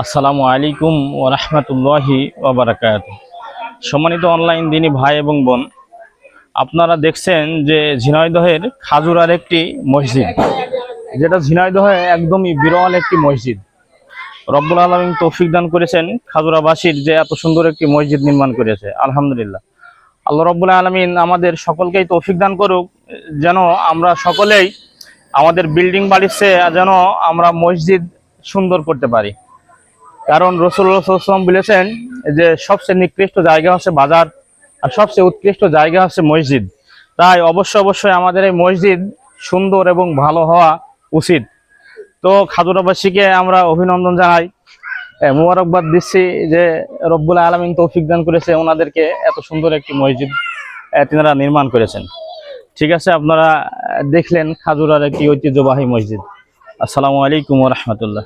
আসসালামু আলাইকুম ও রহমতুল্লাহি ওবরাকাত সম্মানিত অনলাইন দিনী ভাই এবং বোন, আপনারা দেখছেন যে ঝিনাইদহের খাজুরার একটি মসজিদ, যেটা ঝিনাইদহে একদমই বিরল একটি মসজিদ। রব্বুল আলমিন তৌফিক দান করেছেন খাজুরাবাসীর যে এত সুন্দর একটি মসজিদ নির্মাণ করেছে, আলহামদুলিল্লাহ। আল্লাহ রব্বুল আলমিন আমাদের সকলকেই তৌফিক দান করুক, যেন আমরা সকলেই আমাদের বিল্ডিং বাড়ির চেয়ে যেন আমরা মসজিদ সুন্দর করতে পারি। কারণ রসুল্লাহাম বলেছেন যে সবচেয়ে নিকৃষ্ট জায়গা হচ্ছে বাজার আর সবচেয়ে উৎকৃষ্ট জায়গা হচ্ছে মসজিদ। তাই অবশ্যই অবশ্যই আমাদের এই মসজিদ সুন্দর এবং ভালো হওয়া উচিত। তো খাজুরাবাসীকে আমরা অভিনন্দন জানাই। মোবারকবাদ দিচ্ছি যে রব্বুল আলমিন তৌফিক দান করেছে ওনাদেরকে এত সুন্দর একটি মসজিদ তিনারা নির্মাণ করেছেন। ঠিক আছে, আপনারা দেখলেন খাজুরার একটি ঐতিহ্যবাহী মসজিদ। আসসালামু আলাইকুম রহমতুল্লাহ।